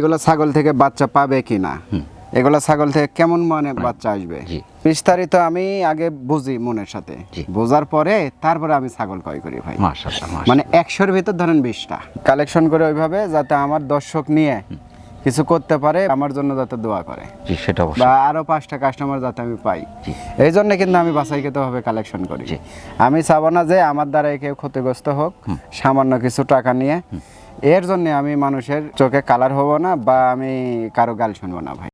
এগুলো ছাগল থেকে বাচ্চা পাবে কি না এগুলো ছাগল থেকে কেমন মানে বাচ্চা আসবে? বিস্তারিত আমি আগে বুঝি মনের সাথে। বোঝার পরে তারপরে আমি ছাগল ক্রয় করি ভাই। মানে একশোর ভিতর ধরেন বিশটা। কালেকশন করে ওইভাবে যাতে আমার দর্শক নিয়ে কিছু করতে পারে আমার জন্য যাতে দোয়া করে। সেটা বা আরও পাঁচটা কাস্টমার যাতে আমি পাই। এই জন্য কিন্তু আমি বাছাইকৃত ভাবে কালেকশন করি আমি চাবো না যে আমার দ্বারাই কেউ ক্ষতিগ্রস্ত হোক সামান্য কিছু টাকা নিয়ে এর জন্য আমি মানুষের চোখে কালার হব না বা আমি কারও গাল শুনব না ভাই।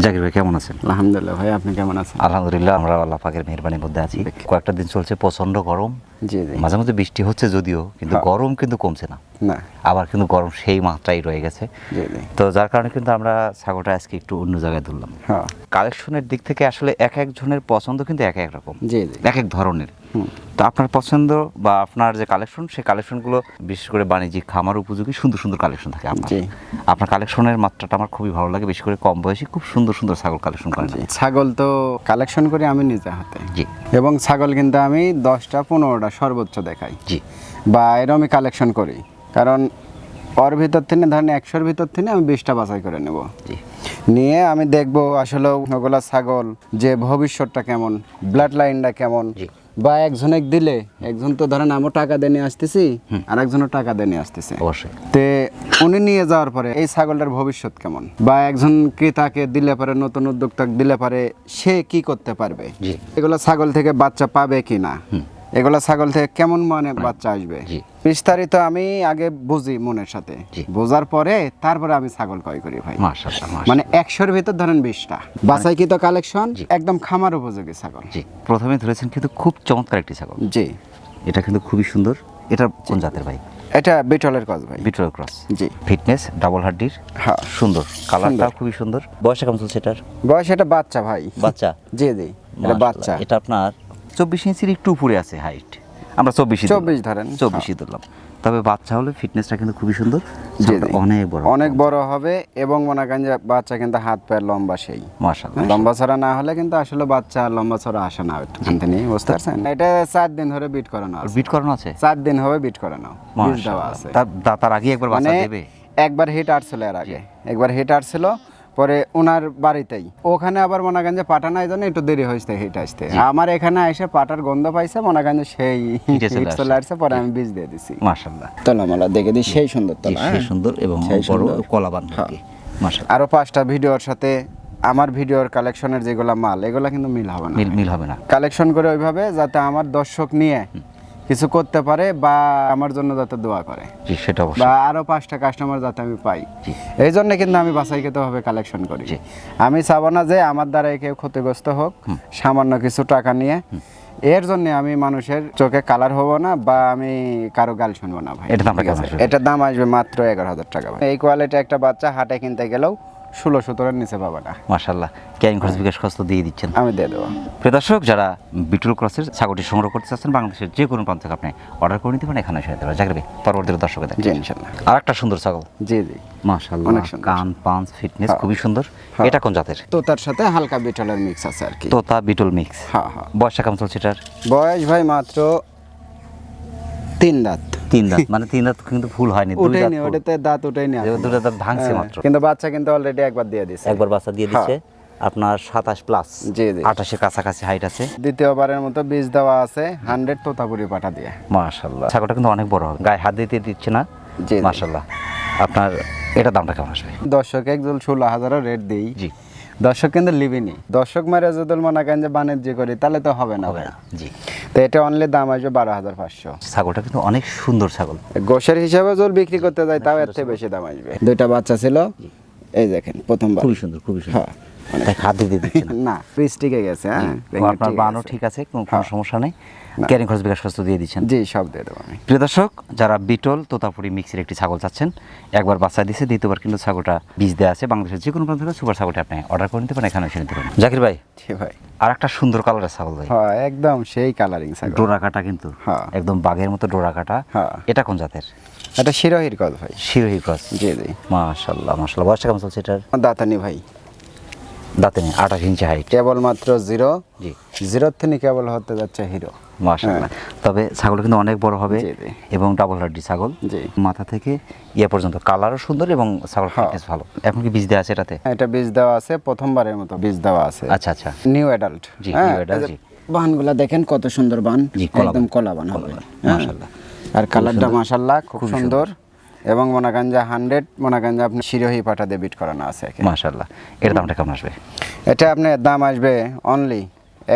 জাকির ভাই কেমন আছেন? আলহামদুলিল্লাহ ভাই আপনি কেমন আছেন? আলহামদুলিল্লাহ আমরা আল্লাহ পাকের মেহরবানির মধ্যে আছি। কয়েকটা দিন চলছে প্রচণ্ড গরম। জি জি। মাঝে মাঝে বৃষ্টি হচ্ছে যদিও কিন্তু হ্যাঁ। গরম কিন্তু কমছে না। না। আবার কিন্তু গরম সেই মাত্রায় রয়ে গেছে। জি জি। তো যার কারণে কিন্তু আমরা ছাগলটা আজকে একটু অন্য জায়গায় ধরলাম হ্যাঁ। কালেকশনের দিক থেকে আসলে এক একজনের পছন্দ কিন্তু এক এক রকম। জি জি। এক এক ধরনের। তো আপনার পছন্দ বা আপনার যে কালেকশন সেই কালেকশনগুলো বিশেষ করে বাণিজ্যিক খামার উপযোগী সুন্দর সুন্দর কালেকশন থাকে আপনার। জি। আপনার কালেকশনের মাত্রাটা আমার খুবই ভালো লাগে বিশেষ করে কম বয়সী খুব সুন্দর সুন্দর ছাগল কালেকশন করেন। ছাগল তো কালেকশন করি আমি নিজে হাতে। জি। এবং ছাগল কিন্তু আমি দশটা পনেরোটা সর্বোচ্চ দেখাই। জি। বা এরমই কালেকশন করি। কারণ ওর ভিতর থেকে ধরেন একশোর ভিতর থেকে আমি বিশটা বাছাই করে নেব। জি। নিয়ে আমি দেখব আসলে ওগুলা ছাগল যে ভবিষ্যৎটা কেমন ব্লাড লাইনটা কেমন জি। একজন এক দিলে একজন তো ধরেন আমিও টাকা দিয়ে নিয়ে আসতেছি আর একজনও টাকা দিয়ে নিয়ে আসতেছে। অবশ্যই। তে উনি নিয়ে যাওয়ার পরে এই ছাগলটার ভবিষ্যৎ কেমন? বা একজন ক্রেতাকে দিলে পারে নতুন উদ্যোক্তাকে দিলে পারে সে কি করতে পারবে? জি। এগুলো ছাগল থেকে বাচ্চা পাবে কি না? এগুলো ছাগল থেকে কেমন মানে বাচ্চা আসবে? বিস্তারিত আমি আগে বুঝি মনের সাথে। বোঝার পরে তারপরে আমি ছাগল ক্রয় করি ভাই। মানে একশোর ভিতর ধরেন বিশটা। বাছাইকৃত কালেকশন একদম খামার উপযোগী ছাগল। প্রথমে ধরেছেন কিন্তু খুব চমৎকার একটি ছাগল। জি। এটা কিন্তু খুবই সুন্দর। এটা কোন জাতের ভাই? এটা বিটলের কাজ ভাই। বিটল ক্রস। জি। ফিটনেস ডাবল হাড্ডির। হ্যাঁ। সুন্দর। কালারটা খুবই সুন্দর। বয়সটা কেমন চলছে এটার? বয়স এটা বাচ্চা ভাই। বাচ্চা? জি জি। এটা বাচ্চা। এটা আপনার চব্বিশ ইঞ্চির একটু উপরে আছে হাইট আমরা চব্বিশ 24 ধরেন। চব্বিশই ধরলাম। তবে বাচ্চা হলে ফিটনেসটা কিন্তু খুবই সুন্দর। অনেক বড় অনেক বড় হবে এবং মনে করেন যে বাচ্চা কিন্তু হাত পায়ের লম্বা সেই। মাশাআল্লাহ লম্বা ছড়া না হলে কিন্তু আসলে বাচ্চা লম্বা ছড়া আসে না। থেকে বুঝতে পারছেন? এটা চার দিন ধরে বিট করানো আছে। বিট করানো আছে? চার দিন হবে বিট করানো। দেওয়া আছে। তার আগে একবার বাচ্চা মানে দেবে? একবার হিট আসছিল এর আগে। একবার হিট আসছিল পরে ওনার বাড়িতেই। ওখানে আবার মনে করেন যে পাঠানো এই জন্য একটু দেরি হয়েছে হিট আসতে। আমার এখানে এসে পাটার গন্ধ পাইছে মনে করেন সেই চলে হিট আসছে। চলে আসছে। পরে আমি বীজ দিয়ে দিছি। মাশাআল্লাহ। তলামালা দেখে দিই সেই সুন্দর তলা সে হ্যাঁ? সুন্দর এবং সেই বড় কলাবান হ্যাঁ। আরও পাঁচটা ভিডিওর সাথে আমার ভিডিওর কালেকশনের যেগুলা মাল এগুলা কিন্তু মিল হবে না। মিল হবে না। কালেকশন করে ওইভাবে যাতে আমার দর্শক নিয়ে কিছু করতে পারে বা আমার জন্য যাতে দোয়া করে জি সেটা অবশ্যই বা আরও পাঁচটা কাস্টমার যাতে আমি পাই জি। এই জন্য কিন্তু আমি বাছাইকৃত ভাবে কালেকশন করি জি। আমি চাবো না যে আমার দ্বারাই কেউ ক্ষতিগ্রস্ত হোক সামান্য কিছু টাকা নিয়ে এর জন্য আমি মানুষের চোখে কালার হব না বা আমি কারও গাল শুনব না ভাই এটার আছে? আসবে? এটার দাম আসবে মাত্র এগারো হাজার টাকা ভাই। এই কোয়ালিটি একটা বাচ্চা হাটে কিনতে গেলেও ষোলো সতেরোর নিচে পাবে না। মাশাআল্লাহ। ক্যারিং খরচ বিকাশ খরচ তো দিয়ে দিচ্ছেন। আমি দিয়ে দেবো। প্রিয় দর্শক যারা বিটুল ক্রসের ছাগলটি সংগ্রহ করতে চাচ্ছেন বাংলাদেশের যে কোনো প্রান্ত থেকে আপনি অর্ডার করে নিতে পারেন এখানে এসে নিতে পারেন জাগবে পরবর্তীতে দর্শকে দেখেন ইনশাল্লাহ আর একটা সুন্দর ছাগল। জি জি। সুন্দর। কান পাঁচ ফিটনেস হ্যাঁ। খুবই সুন্দর। হ্যাঁ। এটা কোন জাতের? তো তার সাথে হালকা বিটলের মিক্স আছে আর কি। তোতা বিটল মিক্স। হ্যাঁ হ্যাঁ। বয়সটা কেমন চলছে এটার? বয়স ভাই মাত্র তিন দাঁত। তিন দাঁত মানে তিন দাঁত কিন্তু ফুল হয়নি দাঁত ওটাতে দাঁত উঠেনি যে দুটো দাঁত ভাঙছে হ্যাঁ, মাত্র। কিন্তু বাচ্চা কিন্তু অলরেডি একবার দিয়ে দিছে। একবার বাচ্চা দিয়ে দিচ্ছে আপনার সাতাশ প্লাস। আঠাশের কাছাকাছি হাইট আছে। দ্বিতীয়বারের মতো বীজ দেওয়া আছে হান্ড্রেড তোতাপুরি পাঠা দিয়ে। মাশাল্লাহ ছাগলটা কিন্তু অনেক বড় হবে। গায়ে হাত দিতে দিচ্ছে না। মাশাল্লাহ আপনার এটা দামটা কেমন আসবে? দর্শক একজন ষোলো হাজারও রেট দিই। জি। দর্শক কিন্তু লিবিনি। দর্শক মারে যদি মনে করেন যে বাণিজ্য করি তাহলে তো হবে না। হবে ভাই না। জি। তো এটা অনলি দাম আসবে বারো হাজার পাঁচশো। ছাগলটা কিন্তু অনেক সুন্দর ছাগল। গোসের হিসাবে যদি বিক্রি করতে যাই তাও এর থেকে বেশি দাম আসবে। দুইটা বাচ্চা ছিল। এই দেখেন প্রথমবার। খুবই সুন্দর খুবই সুন্দর। হ্যাঁ, তাই হাত দিতে দিচ্ছেন? না পিস টিকে গেছে হ্যাঁ আপনার বানও ঠিক আছে কোনো কোনো হ্যাঁ। সমস্যা নেই। ক্যারিং খরচ বিকাশ খরচ দিয়ে দিচ্ছেন। জি সব দিয়ে দেবো আমি। প্রিয় দর্শক যারা বিটল তোতাপুরি মিক্সের একটি ছাগল চাচ্ছেন একবার বাচ্চা দিছে দ্বিতীয়বার কিন্তু ছাগলটা বীজ দেওয়া আছে। বাংলাদেশের যে কোনো প্রান্ত থেকে সুপার ছাগলটা আপনি অর্ডার করে নিতে পারেন এখানে এসে নিতে পারেন। জাকির ভাই জি ভাই। আর একটা সুন্দর কালারের ছাগল ভাই। হ্যাঁ একদম সেই কালারিং ছাগল। ডোরা কাটা কিন্তু। হ্যাঁ। একদম বাঘের মতো ডোরা কাটা হ্যাঁ। এটা কোন জাতের? এটা শিরোহির কল ভাই। শিরোহী ক্রস। জি জি। মাশাল্লাহ মাশাল্লাহ বয়সটা কেমন চলছে এটার? দাতানি ভাই। দাঁতে নেই আঠাশ ইঞ্চি হাইট কেবলমাত্র জিরো জি। জিরোর থেকে কেবল হতে যাচ্ছে হিরো তবে ছাগল কিন্তু অনেক বড় হবে। এবং ডাবল হাড্ডি ছাগল। মাথা থেকে ইয়ে পর্যন্ত কালারও সুন্দর এবং ছাগল। ফিটনেস ভালো। এখন কি বীজ দেওয়া আছে এটাতে? এটা বীজ দেওয়া আছে প্রথমবারের মতো বীজ দেওয়া আছে। আচ্ছা আচ্ছা। নিউ অ্যাডাল্ট জি, জি। বানগুলা দেখেন কত সুন্দর বান। একদম কলা বান হবে হ্যাঁ। মাশাআল্লাহ। আর কালারটা মাশাল্লাহ খুব সুন্দর। এবং মনাগাঞ্জা হান্ড্রেড মনাগাঞ্জা আপনি শিরোহি দিয়ে বিট করানো আছে। মাশাল্লাহ এর দামটা কেমন আসবে? এটা আপনার দাম আসবে অনলি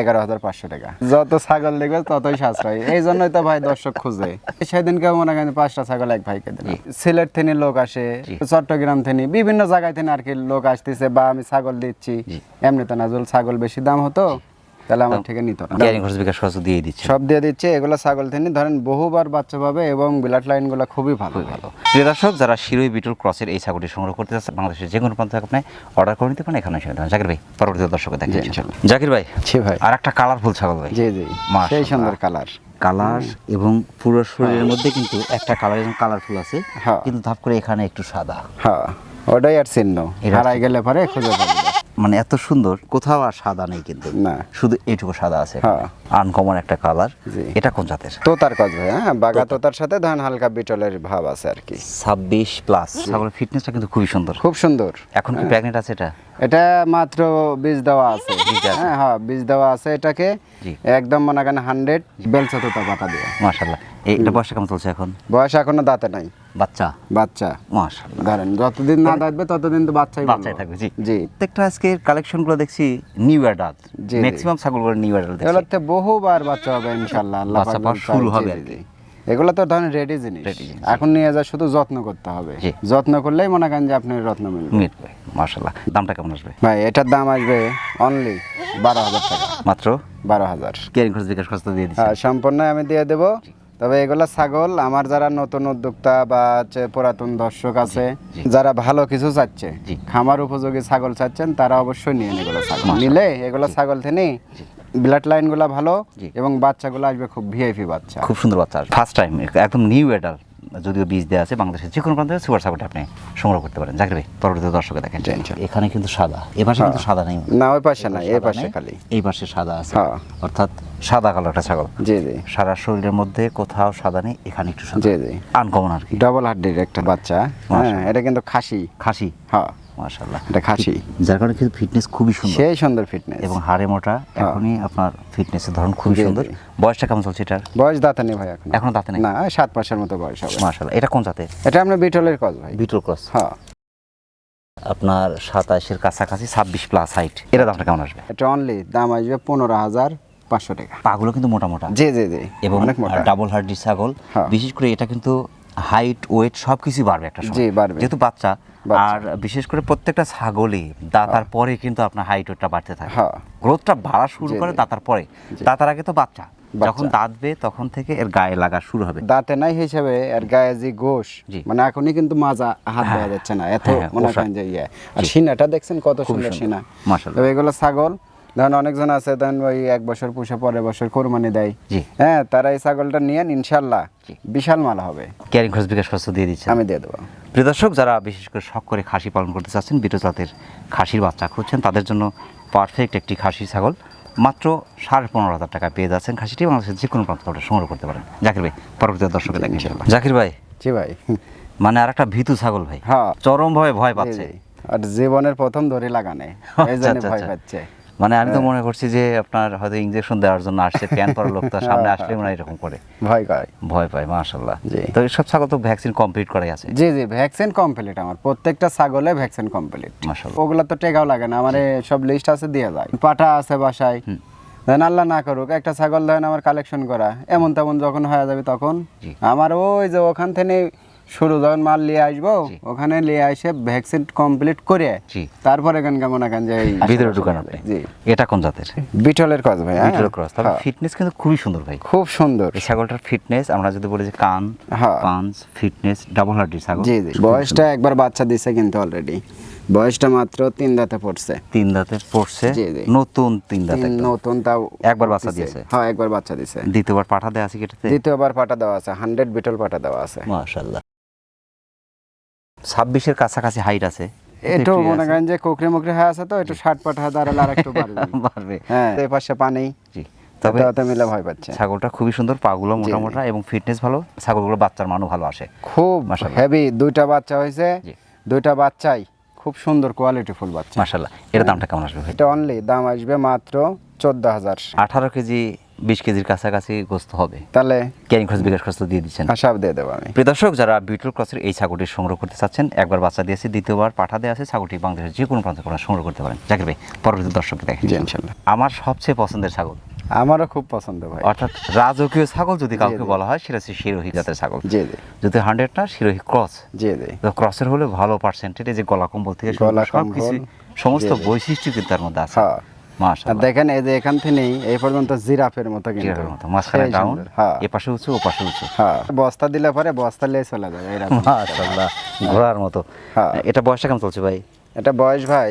এগারো হাজার পাঁচশো টাকা। যত ছাগল দেখবে ততই সাশ্রয়। এই জন্যই তো ভাই দর্শক খুঁজে। সেদিনকে মনে করেন পাঁচটা ছাগল এক ভাইকে দিলাম। সিলেট থেকে লোক আসে চট্টগ্রাম থেকে বিভিন্ন জায়গায় থেকে আর কি লোক আসতেছে বা আমি ছাগল দিচ্ছি। এমনিতে না যদি ছাগল বেশি দাম হতো। তাহলে আমার থেকে নিত না। ক্যারিং খরচ বিকাশ খরচ দিয়ে দিচ্ছে। সব দিয়ে দিচ্ছে এগুলো ছাগল থেকে ধরেন বহুবার বাচ্চা পাবে এবং ব্লাড লাইনগুলো খুবই ভালো। ভালো। প্রিয় দর্শক যারা শিরোই বিটুল ক্রসের এই ছাগলটি সংগ্রহ করতে চাচ্ছে বাংলাদেশের যে কোনো প্রান্ত থেকে আপনি অর্ডার করে নিতে পারেন এখানে এসে জাকির ভাই পরবর্তী দর্শকে দেখেন জাকির ভাই জি ভাই। আর একটা কালারফুল ছাগল ভাই। জি জি। সেই সুন্দর কালার কালার এবং পুরো শরীরের মধ্যে কিন্তু একটা কালার এবং কালারফুল আছে হ্যাঁ। কিন্তু ধাপ করে এখানে একটু সাদা। হ্যাঁ ওটাই আর চিহ্ন হারাই গেলে পরে খুঁজে পাবে। মানে এত সুন্দর কোথাও আর সাদা নেই কিন্তু। না। শুধু এটুকু সাদা আছে। হ্যাঁ। আনকমন একটা কালার। এটা কোন জাতের? তোতার কাজ ভাই হ্যাঁ? বাগা তোতার সাথে ধান হালকা বিটলের ভাব আছে আর কি। ছাব্বিশ প্লাস ছাগলের ফিটনেসটা কিন্তু খুবই সুন্দর। খুব সুন্দর। এখন কি প্রেগনেন্ট আছে এটা? এটা মাত্র বীজ দেওয়া আছে। হ্যাঁ হ্যাঁ বীজ দেওয়া আছে এটাকে। একদম মনে করেন হান্ড্রেড বেলচা তোতা পাতা দিয়ে। মাশাল্লাহ এই এটা বয়সটা কেমন চলছে এখন? বয়স এখনও দাঁতে নাই। বাচ্চা? বাচ্চা। মাশাল্লাহ ধরেন যতদিন না দাঁতবে ততদিন তো বাচ্চাই বাচ্চাই থাকবে জি। জি। প্রত্যেকটা আজকের কালেকশনগুলো দেখছি নিউ অ্যাডাল্ট জি, জি। ম্যাক্সিমাম ছাগলগুলো নিউ অ্যাডাল্ট এগুলোতে বহুবার বাচ্চা হবে ইনশাল্লাহ আল্লাহ বাচ্চা পাক শুরু হবে আর জি। এগুলো তো ধরেন রেডি জিনিস। এখন নিয়ে যা শুধু যত্ন করতে হবে। যত্ন করলেই মনে করেন যে আপনি রত্ন মিলবে। মাশাল্লাহ দামটা কেমন আসবে? ভাই এটার দাম আসবে অনলি বারো হাজার টাকা। মাত্র? বারো হাজার। কেয়ারিং খরচ বিকাশ খরচ দিয়ে দিচ্ছি। হ্যাঁ সম্পূর্ণ আমি দিয়ে দেব। তবে এগুলা ছাগল আমার যারা নতুন উদ্যোক্তা বা পুরাতন দর্শক আছে যারা ভালো কিছু চাচ্ছে খামার উপযোগী ছাগল চাচ্ছেন তারা অবশ্যই নিয়ে এগুলো ছাগল। নিলে এগুলো ছাগল থেকে ব্লাড লাইনগুলা ভালো এবং বাচ্চাগুলো আসবে খুব ভিআইপি বাচ্চা। খুব সুন্দর বাচ্চা ফার্স্ট টাইম একদম নিউ অ্যাডাল্ট যদিও বীজ দেওয়া আছে বাংলাদেশের যে কোনো প্রান্ত থেকে সুপার সাপোর্ট আপনি সংগ্রহ করতে পারেন। জাকির ভাই পরবর্তী দর্শকে দেখেন। এখানে কিন্তু সাদা। এ পাশে কিন্তু সাদা নেই। না ওই পাশে নাই এই পাশে খালি। এই পাশে সাদা আছে। হ্যাঁ। অর্থাৎ সাদা কালো একটা ছাগল। জি জি। সারা শরীরের মধ্যে কোথাও সাদা নেই এখানে একটু সাদা। জি জি। আনকমন আর কি। ডবল হাড্ডির একটা বাচ্চা। হ্যাঁ এটা কিন্তু খাসি। খাসি। হ্যাঁ। মাশাল্লাহ এটা খাসি। যার কারণে কিন্তু ফিটনেস খুবই সুন্দর। সেই সুন্দর ফিটনেস এবং হাড়ে মোটা এখনই আপনার ফিটনেসের ধরন খুবই সুন্দর। বয়সটা কেমন চলছে এটার? বয়স দাঁতে নেই ভাই এখন। এখনও দাঁতে নেই? না সাত মাসের মতো বয়স হবে। মাশাল্লাহ এটা কোন জাতের? এটা আমরা বিটলের কজ ভাই। বিটল ক্রস। হ্যাঁ। আপনার সাতাশের কাছাকাছি ছাব্বিশ প্লাস হাইট এটা দামটা কেমন আসবে? এটা অনলি দাম আসবে পনেরো হাজার পাঁচশো টাকা। পাগুলো কিন্তু মোটা মোটা। জি জি জি। এবং অনেক ডাবল হার্ডি ছাগল। হ্যাঁ। বিশেষ করে এটা কিন্তু হাইট ওয়েট সব কিছুই বাড়বে একটা সময় বাড়বে। যেহেতু বাচ্চা। আর বিশেষ করে প্রত্যেকটা ছাগলই দাতার পরে কিন্তু আপনার হাইট ওয়েটটা বাড়তে থাকে হ্যাঁ। গ্রোথটা বাড়া শুরু করে। দাতার পরে দাতার আগে তো বাচ্চা। যখন দাঁতবে তখন থেকে এর গায়ে লাগা শুরু হবে দাঁতে নাই হিসেবে এর গায়ে যে গোশ। মানে এখনই কিন্তু মাজা হাত দেওয়া যাচ্ছে না এত হ্যাঁ, হ্যাঁ, মনে। করেন যে ইয়ে আর সিনাটা দেখছেন কত সুন্দর। সিনা মাশাআল্লাহ। এগুলো ছাগল ধরেন অনেকজন আছে ধরেন ওই এক বছর পুষে পরের বছর কোরবানি দেয়। জি। হ্যাঁ তারা এই ছাগলটা নিয়ে ইনশাল্লাহ বিশাল মাল হবে। ক্যারিং খরচ বিকাশ খরচ দিয়ে দিচ্ছে আমি দিয়ে দেবো। প্রিয় দর্শক যারা বিশেষ করে শখ করে খাসি পালন করতে চাচ্ছেন বিটো জাতের খাসির বাচ্চা খুঁজছেন তাদের জন্য পারফেক্ট একটি খাসি ছাগল। মাত্র সাড়ে পনেরো হাজার টাকা পেয়ে যাচ্ছেন খাসিটি বাংলাদেশের যে কোনো প্রান্ত সংগ্রহ করতে পারেন। জাকির ভাই পরবর্তী দর্শকের দেখেন। জাকির ভাই। জি ভাই। মানে আর একটা ভীতু ছাগল ভাই। হ্যাঁ। চরম ভাবে ভয় পাচ্ছে। আর জীবনের প্রথম ধরে লাগানে। এই আচ্ছা, জন্য আচ্ছা, ভয় আচ্ছা। পাচ্ছে। মানে আমি তো মনে করছি যে আপনার হয়তো ইঞ্জেকশন দেওয়ার জন্য আসছে প্যান পরা লোক তো সামনে আসলে মনে এরকম করে। ভয় করে ভয় পায় মাশাল্লাহ জি। তো সব ছাগল তো ভ্যাকসিন কমপ্লিট করাই আছে। জি জি ভ্যাকসিন কমপ্লিট আমার। প্রত্যেকটা ছাগলে ভ্যাকসিন কমপ্লিট মাশাল্লাহ ওগুলা তো টেকাও লাগে না আমার সব লিস্ট আছে দিয়ে যায়। পাটা আছে বাসায়। দেন আল্লাহ না করুক একটা ছাগল ধরেন আমার কালেকশন করা এমন তেমন যখন হয়ে যাবে তখন আমার ওই যে ওখান থেকে শুরু যখন মাল নিয়ে আসব ওখানে নিয়ে এসে ভ্যাকসিন কমপ্লিট করে। তারপরে এখানকার মনে করেন যে ভিতরে ঢুকান আপনি? এটা কোন জাতের? বিটলের কাজ ভাই হ্যাঁ? বিটল ক্রস তবে হ্যাঁ। ফিটনেস কিন্তু খুবই সুন্দর ভাই। খুব সুন্দর। এই ছাগলটার ফিটনেস আমরা যদি বলি যে কান হ্যাঁ। পাঞ্চ ফিটনেস ডাবল হার্ডি ছাগল। জি জি। বয়সটা একবার বাচ্চা দিছে কিন্তু অলরেডি বয়সটা মাত্র তিন দাঁতে পড়ছে। তিন দাঁতে পড়ছে। নতুন তিন দাঁতে নতুন তাও একবার বাচ্চা দিয়েছে? হ্যাঁ একবার বাচ্চা দিছে। দ্বিতীয়বার পাঠা দেওয়া আছে কেটেতে দ্বিতীয়বার পাটা দেওয়া আছে। হান্ড্রেড বিটল পাটা দেওয়া আছে। মাশাল্লাহ ছাব্বিশের কাছাকাছি হাইট আছে। মনে করেন যে কোকরে মোকরে হয়ে আছে তো একটু ষাট পাঠা দাঁড়ালে আর একটু বাড়বে। হ্যাঁ। এই পাশে পানি। জি। তবে তবে মিলে ভয় পাচ্ছে। ছাগলটা খুবই সুন্দর পাগুলো মোটা মোটা এবং ফিটনেস ভালো ছাগলগুলো বাচ্চার মানও ভালো আসে। খুব। হেভি দুইটা বাচ্চা হয়েছে দুইটা বাচ্চাই খুব সুন্দর কোয়ালিটি ফুল বাচ্চা। মাশাল্লাহ এর দামটা কেমন আসবে এটা অনলি দাম আসবে মাত্র চোদ্দ হাজার। আঠারো কেজি বিশ কেজির কাছাকাছি গোস্ত হবে। তাহলে ক্যারিং খরচ বিকাশ খরচ দিয়ে দিচ্ছেন। আশাব দিয়ে দেবো আমি। দর্শক যারা বিটল ক্রসের এই ছাগলটি সংগ্রহ করতে চাচ্ছেন একবার বাচ্চা দিয়েছে দ্বিতীয়বার পাঠা দেওয়া আছে ছাগলটি বাংলাদেশের যে কোনো প্রান্ত করে সংগ্রহ করতে পারেন। জাকির ভাই পরবর্তী দর্শককে দেখেন জি ইনশাল্লাহ আমার সবচেয়ে পছন্দের ছাগল? আমারও খুব পছন্দ ভাই। অর্থাৎ রাজকীয় ছাগল যদি কাউকে বলা হয় সেটা হচ্ছে শিরোহী জাতের ছাগল। জি জি। যদি হান্ড্রেড না শিরোহী ক্রস। জি জি। তো ক্রসের হলে ভালো পার্সেন্টেজ যে গলা কম্বল থেকে গলা সব কিছু কম্বল, সমস্ত। বৈশিষ্ট্য কিন্তু তার মধ্যে আছে। হ্যাঁ। দেখেন এই যে এখান থেকেই এই পর্যন্ত জিরাফের মতো কিন্তু। মাঝখানে ডাউন হ্যাঁ। এ পাশে উঁচু ও পাশে উঁচু। হ্যাঁ বস্তা দিলে পরে বস্তা নিয়ে চলে যাবে এরকম। মাশাআল্লাহ ঘোড়ার মতো। হ্যাঁ। এটা বয়সটা কেমন চলছে ভাই? এটা বয়স ভাই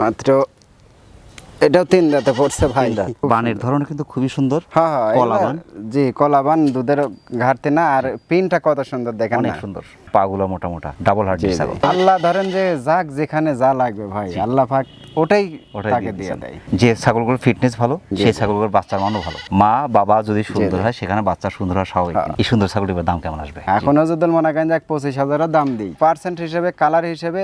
মাত্র এটাও তিন দাঁতে পড়ছে ভাই। বানের ধরন কিন্তু খুবই সুন্দর হ্যাঁ হ্যাঁ কলাবান। জি কলাবান দুধের ঘাটতি না আর পিনটা কত সুন্দর দেখেন অনেক সুন্দর। পাগুলো মোটা মোটা ডাবল হার্ড জি, জি। ছাগল। আল্লাহ ধরেন যে যাক যেখানে যা লাগবে ভাই আল্লাহ পাক ওটাই তাকে দিয়ে দিয়ে দেয়। যে ছাগলগুলোর ফিটনেস ভালো সেই ছাগলগুলোর বাচ্চার মানও ভালো। মা বাবা যদি সুন্দর হয় সেখানে বাচ্চা সুন্দর হয় স্বাভাবিক। হ্যাঁ। এই সুন্দর ছাগলটির দাম কেমন আসবে? এখনও যদি মনে করেন যে পঁচিশ হাজারের দাম দিই পার্সেন্ট হিসেবে কালার হিসেবে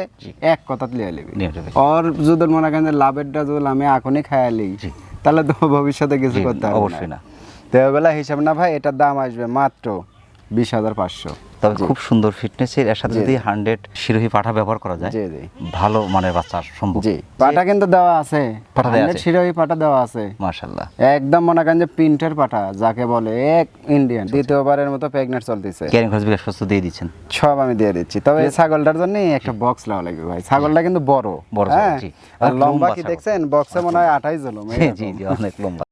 এক কথা লিয়ে নিবি। নিয়ে নেবে। ওর যদি মনে করেন যে লাভেরটা যদি আমি এখনই খায়ালি জি। তাহলে তো ভবিষ্যতে কিছু করতে হবে অবশ্যই না। তো এগুলা হিসাব না ভাই এটার দাম আসবে মাত্র বিশ হাজার পাঁচশো। তবে খুব সুন্দর ফিটনেসের এর সাথে যদি হান্ড্রেড শিরোহী পাঠা ব্যবহার করা যায় ভালো মানের বাচ্চা সম্ভব। জি পাটা কিন্তু দেওয়া আছে। পাটা দেওয়া আছে? শিরোহী পাটা দেওয়া আছে। মাশাল্লাহ একদম মনে করেন যে প্রিন্টের পাটা যাকে বলে এক ইন্ডিয়ান দ্বিতীয়বারের মতো প্রেগনেন্ট চলতেছে। ক্যারিং খরচ বিকাশ খরচ দিয়ে দিচ্ছেন। সব আমি দিয়ে দিচ্ছি। তবে এই ছাগলটার জন্য একটা বক্স নেওয়া লাগবে ভাই। ছাগলটা কিন্তু বড়। বড় হ্যাঁ? জি। আর লম্বা কি। দেখছেন? বক্সে মনে হয় আঠাইশ জলম জি জি অনেক লম্বা।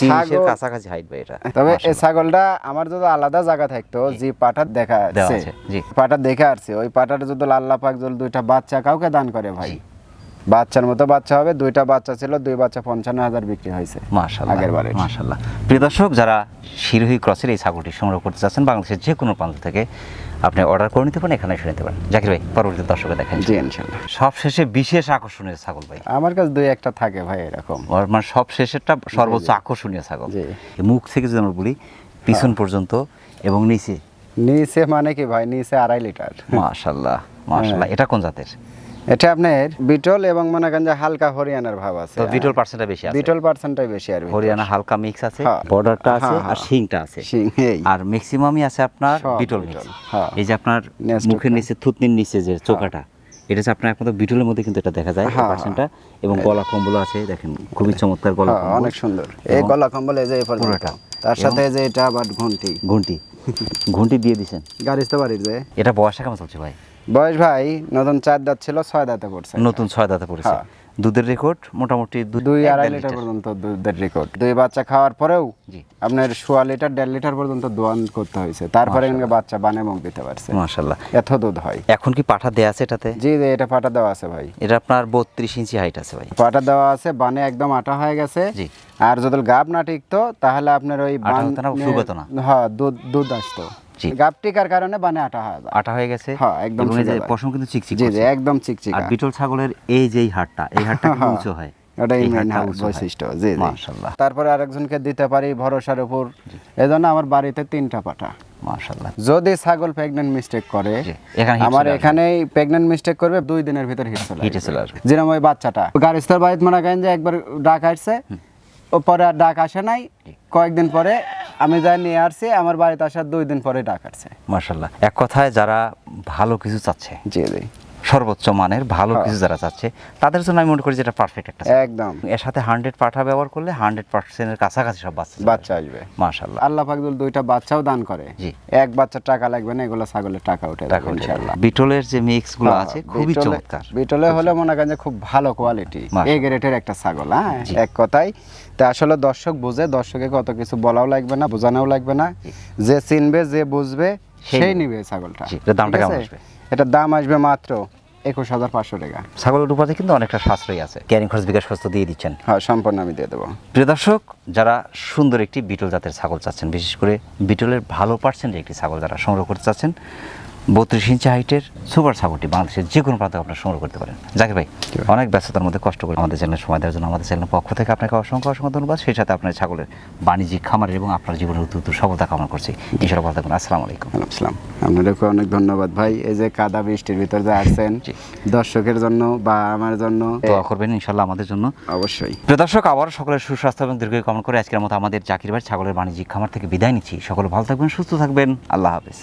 তিরিশের কাছাকাছি হাইট ভাই এটা। তবে এই ছাগলটা আমার যদি আলাদা জায়গা থাকতো যে পাটা দেখা আছে আছে, পাটা দেখে আসছে ওই পাটার যদি আল্লাহ পাক যদি দুইটা বাচ্চা কাউকে দান করে ভাই। বাচ্চার মতো বাচ্চা হবে দুইটা বাচ্চা ছিল দুই বাচ্চা পঞ্চান্ন হাজার বিক্রি হয়েছে মাশাল্লাহ আগের বারে মাশাল্লাহ প্রিয় দর্শক যারা শিরোহী ক্রসের এই ছাগলটি সংগ্রহ করতে চাচ্ছেন বাংলাদেশের যে কোনো প্রান্ত থেকে আপনি অর্ডার করে নিতে পারেন এখানে এসে নিতে পারেন। জাকির ভাই পরবর্তী দর্শকে দেখেন জি ইনশাল্লাহ সবশেষে বিশেষ আকর্ষণীয় ছাগল ভাই। আমার কাছে দুই একটা থাকে ভাই এরকম। মানে সব শেষেরটা সর্বোচ্চ আকর্ষণীয় ছাগল। জি। মুখ থেকে যদি আমরা বলি পিছন পর্যন্ত এবং নিচে। নিচে মানে কি ভাই? নিচে আড়াই লিটার। মাশাল্লাহ মাশাল্লাহ এটা কোন জাতের? এটা আপনার বিটল এবং মনে করেন যে হালকা হরিয়ানার ভাব আছে তো বিটল পার্সেন্টটা বেশি আছে। বিটল পার্সেন্টটাই বেশি আর হরিয়ানা হালকা মিক্স আছে হ্যাঁ। বর্ডারটা আছে হ্যাঁ, আর হ্যাঁ। শিংটা আছে। শিং এই। আর ম্যাক্সিমামই আছে আপনার বিটল মিক্স হ্যাঁ। এই যে আপনার মুখের নিচে থুতনির নিচে যে চোকাটা এটা হচ্ছে আপনার একমাত্র বিটলের মধ্যে কিন্তু এটা দেখা যায় হ্যাঁ, পার্সেন্টটা এবং গলা কম্বল আছে দেখেন খুবই চমৎকার গলা হ্যাঁ, অনেক সুন্দর। এই গলা কম্বল এই যে এই পুরোটা। তার সাথে এই যে এটা আবার ঘন্টি ঘন্টি ঘন্টি দিয়ে দিছেন। গাড়িতে বাড়ির যে। এটা বয়সটা কেমন চলছে ভাই? বয়স ভাই নতুন চার দাঁত ছিল ছয় দাঁতে পড়ছে। নতুন ছয় দাঁতে পড়েছে। হ্যাঁ। দুধের রেকর্ড মোটামুটি দুই আড়াই লিটার। পর্যন্ত দুধের রেকর্ড দুই বাচ্চা খাওয়ার পরেও জি। আপনার সোয়া লিটার দেড় লিটার পর্যন্ত দোয়ান করতে হয়েছে। তারপরে বাচ্চা বানে মুখ দিতে পারছে। মাশাল্লাহ এত দুধ হয়। এখন কি পাঠা দেয়া আছে এটাতে? জি এটা পাঠা দেওয়া আছে ভাই। এটা আপনার বত্রিশ ইঞ্চি হাইট আছে ভাই। পাটা দেওয়া আছে বানে একদম আটা হয়ে গেছে। জি। আর যদি গাব না টিকতো তাহলে আপনার ওই বানে-। হ্যাঁ দুধ দুধ আসতো। জি। টিকার কারণে বানে আটা হয়ে যায় আটা হয়ে গেছে হ্যাঁ, একদম এবং এই যে সোজা যায়। পশম কিন্তু চিকচিক জি জি করছে। একদম আর বিটল ছাগলের এই যে হাড়টা এই হাড়টা উঁচু হয়। ওটাই মেইন হাড়টা উঁচু। বৈশিষ্ট্য। জি জি। মাশাল্লাহ তারপরে আরেকজনকে দিতে পারি ভরসার উপর। এই জন্য আমার বাড়িতে তিনটা পাঠা মাশাল্লাহ যদি ছাগল প্রেগনেন্ট মিস্টেক করে আমার এখানেই প্রেগনেন্ট মিস্টেক করবে দুই দিনের ভিতর হিট চলে হিটে চলে আসবে। যেরকম ওই বাচ্চাটা। গাড়িস্তার বাড়িতে মনে করেন যে একবার ডাক আসছে ও পরে আর ডাক আসে নাই। কয়েকদিন পরে আমি যাই নিয়ে আসছি আমার বাড়িতে আসার দুই দিন পরে ডাক আসছে। মাশাল্লাহ এক কথায় যারা ভালো কিছু চাচ্ছে জি জি। সর্বোচ্চ মানের ভালো হ্যাঁ। কিছু যারা চাচ্ছে তাদের জন্য আমি মনে করি যেটা পারফেক্ট একটা একদম। এর সাথে হান্ড্রেড পাঠা ব্যবহার করলে হান্ড্রেড পার্সেন্টের কাছাকাছি সব বাচ্চা বাচ্চা আসবে। মাশাল্লাহ আল্লাহ পাকদুল দুইটা বাচ্চাও দান করে। জি। এক বাচ্চার টাকা লাগবে না এগুলো ছাগলের টাকা উঠে ইনশাআল্লাহ। বিটলের যে মিক্সগুলো হ্যাঁ, আছে খুবই বিটলে- চমৎকার। বিটলে হলে মনে করেন যে খুব ভালো কোয়ালিটি। এই গ্রেটের একটা ছাগল হ্যাঁ? এক কথাই তা আসলে দর্শক বুঝে দর্শকে কত কিছু বলাও লাগবে না বোঝানোও লাগবে না। যে চিনবে যে বুঝবে সেই নিবে। ছাগলটা। দামটা কেমন আসবে? এটার দাম আসবে মাত্র একুশ হাজার পাঁচশো টাকা। ছাগলের উপাধি কিন্তু অনেকটা সাশ্রয়ী আছে। ক্যারিং খরচ বিকাশ খরচ দিয়ে দিচ্ছেন। হ্যাঁ সম্পূর্ণ আমি দিয়ে দেবো। প্রিয় দর্শক যারা সুন্দর একটি বিটল জাতের ছাগল চাচ্ছেন বিশেষ করে বিটলের ভালো পার্সেন্টের একটি ছাগল যারা সংগ্রহ করতে চাচ্ছেন বত্রিশ ইঞ্চি হাইটের সুপার ছাগলটি বাংলাদেশের যে কোনো প্রান্তে আপনারা সংগ্রহ করতে পারেন। জাকির ভাই অনেক ব্যস্ততার মধ্যে কষ্ট করে আমাদের চ্যানেল সময় দেওয়ার জন্য আমাদের চ্যানেলের পক্ষ থেকে আপনাকে অসংখ্য অসংখ্য ধন্যবাদ। সেই সাথে আপনার ছাগলের বাণিজ্যিক খামারের এবং আপনার জীবনের উত্তর সফলতা কামনা করছি। ইনশাআল্লাহ ভালো থাকুন। আসসালামু আলাইকুম। আসসালাম। আপনাদেরকে অনেক ধন্যবাদ ভাই। এই যে কাদা বৃষ্টির ভিতর যে আসছেন দর্শকের জন্য বা আমার জন্য দোয়া করবেন ইনশাল্লাহ আমাদের জন্য। অবশ্যই। প্রিয় দর্শক আবার সকলের সুস্বাস্থ্য এবং দীর্ঘ কামনা করে আজকের মতো আমাদের জাকির ভাই ছাগলের বাণিজ্যিক খামার থেকে বিদায় নিচ্ছি। সকলে ভালো থাকবেন সুস্থ থাকবেন। আল্লাহ হাফেজ।